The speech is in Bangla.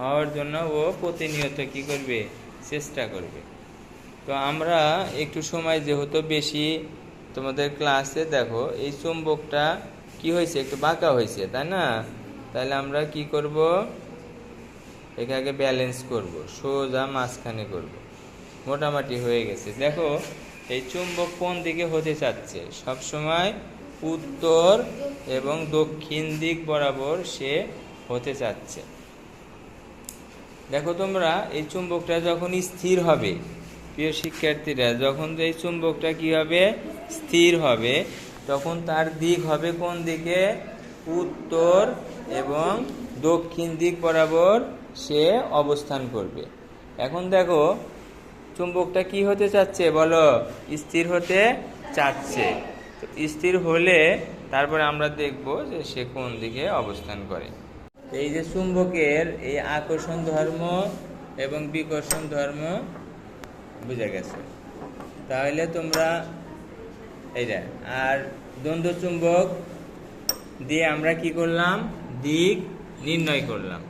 হওয়ার জন্য ও প্রতিনিয়ত কি করবে? চেষ্টা করবে। তো আমরা একটু সময় যেহেতু বেশি তোমাদের ক্লাসে দেখো, এই চুম্বকটা কি হয়েছে? একটু বাঁকা হয়েছে, তাই না? তাহলে আমরা কি করব? এটাকে ব্যালেন্স করব, সোজা মাঝখানে করব। মোটামুটি হয়ে গেছে। দেখো, এই চুম্বক কোন দিকে হতে চাচ্ছে? সব সময় উত্তর এবং দক্ষিণ দিক বরাবর সে হতে চাচ্ছে। দেখো তোমরা, এই চুম্বকটা যখন স্থির হবে, প্রিয় শিক্ষার্থীরা, যখন এই চুম্বকটা কি হবে? স্থির হবে, তখন তার দিক হবে কোন দিকে? উত্তর এবং দক্ষিণ দিক বরাবর সে অবস্থান করবে। এখন দেখো, চুম্বকটা কি হতে চাচ্ছে? বলো, স্থির হতে চাচ্ছে। স্থির হলে তারপরে আমরা দেখব যে সে কোন দিকে অবস্থান করে। এই যে চুম্বকের এই আকর্ষণ ধর্ম এবং বিকর্ষণ ধর্ম বুঝে গেছে। তাহলে তোমরা এইটা আর দ্বন্দ্ব চুম্বক দিয়ে আমরা কি করলাম? দিক নির্ণয় করলাম।